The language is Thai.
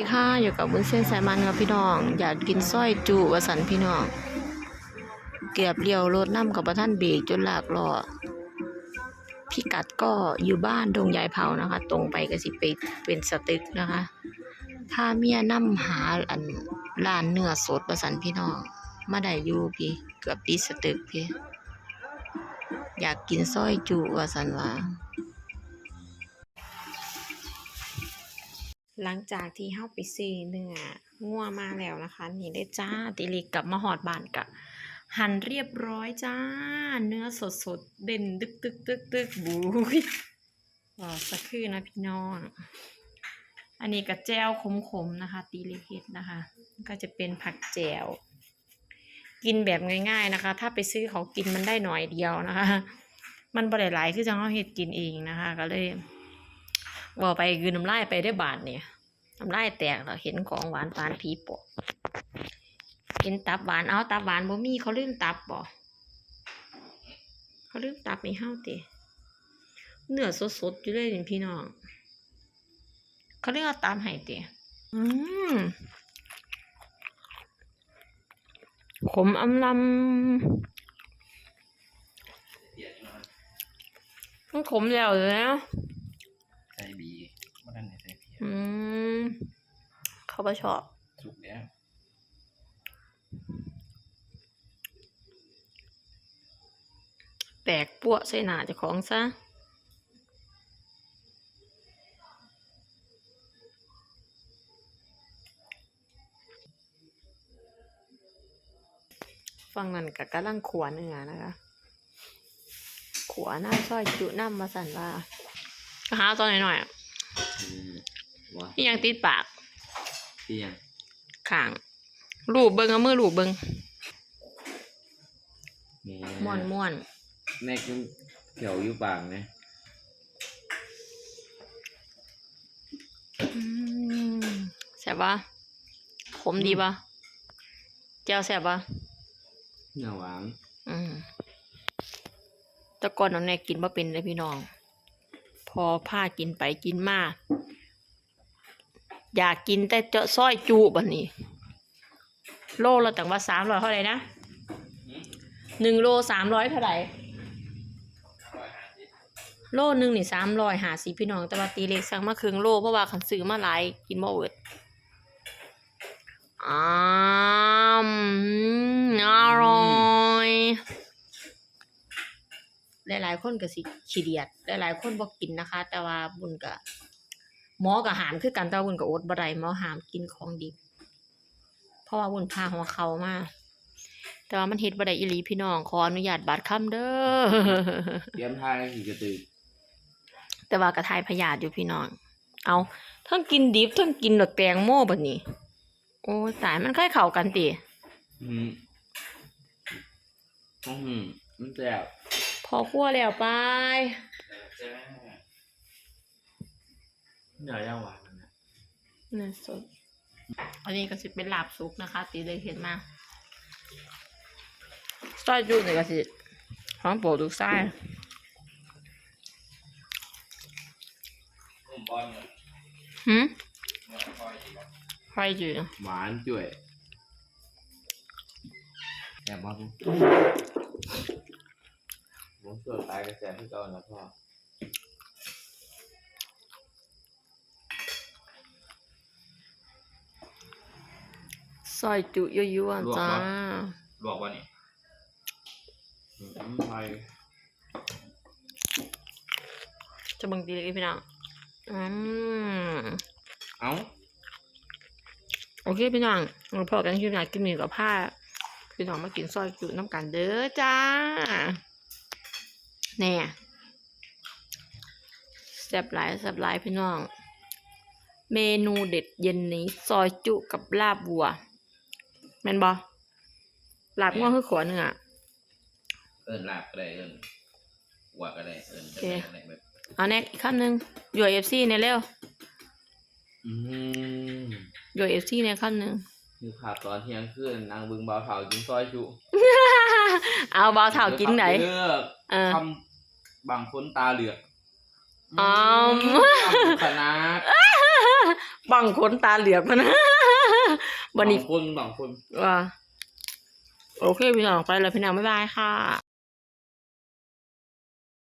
ดีค่ะอยู่กับบุญเส้นสายมันครับพี่น้อง อยากกินสร้อยจุวสันพี่น้อง เกือบเลี้ยวรถน้ำกับประท่านเบรกจนหลากหล้อพิกัดก็อยู่บ้านดงยายเผานะคะ ตรงไปก็สิไปเป็นสตึกนะคะถ้าเมียนำหาอันร้านเนื้อสดประสันพี่น้องมาได้อยู่พี่เกือบปีสตึกพี่อยากกินสร้อยจุวสันว่า หลังจากที่เฮาไปซื้อเนื้องัวมาแล้วนะคะ นี่ได้จ้าติลิกกลับมาหอดบานกะหั่นเรียบร้อยจ้า เนื้อสดสดเด่นตึกตึกตึกตึกบุยสักคือนะพี่น้อง อันนี้กระแจวขมๆนะคะ ตีล็กเฮ็ดนะคะ ก็จะเป็นผักแจวกินแบบง่าย ๆนะคะ ถ้าไปซื้อเขากินมันได้หน่อยเดียวนะคะ มันบ่ได้หลายคือจังเขาเฮ็ดกินเองนะคะ ก็เลย ว่าไปคือน้ำลายไปได้บาทเนี่ยน้ำลายแตกเราเห็นของหวานปานผีปอบกินตับหวานเอาตับหวานบ่มีเขาลืมตับบ่เขาลืมตับไม่เฮาติเนื้อสดๆอยู่เลยนี่พี่น้อง เขาเรียกเอาตับให้ติอืมขมอำลำมันขมแล้วเลยนะ ใส่บีว่าท่านไหนใส่เพีย อืม เขาก็ชอบ สุกแล้วแตกปั้วใส่หน้าเจ้าของซะฟังนั่นกับกำลังขวเนื้อนะคะ ขวหน้าซอยจุน้ำมาสั่นว่าหาตอนหน่อยๆอะอืมว่านี่ยังติดปาก เพียงข้างรูปเบิงเอามือรูปเบิงแม่ม่วนม่วนแม่กินเขียวอยู่ปากไหมๆอืมแซ่บปะขมดีปะแจ่วแซ่บปะเนื้อหวานอืมแต่ก่อนน้องแนกกินบ่เป็นเลยพี่น้อง พอผ้ากินไปกินมา อยากกินแต่เจาะซอยจูบันนี้ โลละแต่ว่าสามร้อยเท่าไหร่นะหนึ่งโลสามร้อยเท่าไหร่โลหนึ่งนี่สามร้อยหาสิพี่น้องแต่ว่าตีเล็กสั่งมาครึ่งโลเพราะว่าขันซื้อมาหลายกินบ่เวิดอ้ามอร่อยหลายๆคนก็สิขี้เดียดหลายๆคนบ่กินนะคะ แต่ว่าบุญก็ หมอก็หามคือกันแต่ว่าบุญก็อดบ่ได้หมอหามกินของดิบเพราะว่าบุญพาหัวเขามาแต่ว่ามันเฮ็ดบ่ได้อีหลีพี่น้องขออนุญาตบาดคำเด้อเตรียมทายขี่กระตือแต่ว่ากระทายพยาธิอยู่พี่น้อง เอาทั้งกินดิบทั้งกินดอกแตงโมบัดนี้ โอ้ยตายมันค่อยเข้ากันติอืมอืมมันแซ่บพอคั่วแล้วไป เนื้อย่างหวานมันนะนี่สด อันนี้ก็สิเป็นลาบซุกนะคะ ตีเลยเห็นมาซอยจุนี่ก็สิของโปรดุกไส้ผมบอลเนี่ยหืมคอยอีกไฟจืดหวานจ่วยแซ่บมากผมส่วนตายกระแสที่เก่านะพ่อ ซอยจุยั่วๆจ้าลวกวะนี่อืมไปจะเบังตีเลยพี่น้องอืมเอ้าโอเคพี่น้องเราพอกันคลิปหน้ากินหมี่กับผ้าพี่น้องมากินซอยจุน้ำกันเด้อจ้าแน่แซ่บหลายแซ่บหลายพี่น้อง เมนูเด็ดเย็นนี้ ซอยจุกับลาบวัว แม่นบอลาบงัวคือขวเนื้อเอินลาบก็ได้เอินหัวก็ได้เอินโอเคอะไรแบบเอาแน็กอีกคำหนึ่งอยู่เอฟซีเนี่ยเร็วอืมอยู่เอฟซีเนี่ยคำหนึ่งคือภาพตอนเที่ยงคืนนางบึงบ่าวเผากินซอยจุเอาเบาเท่ากินไหนเลือกเออคำบางคนตาเหลือกอ๋อมคณะ บบังคนตาเหลือกพะนะวันนี้บางคนบางคน ว่าโอเคพี่น้องไปแล้วพี่น้องบ๊ายบายค่ะ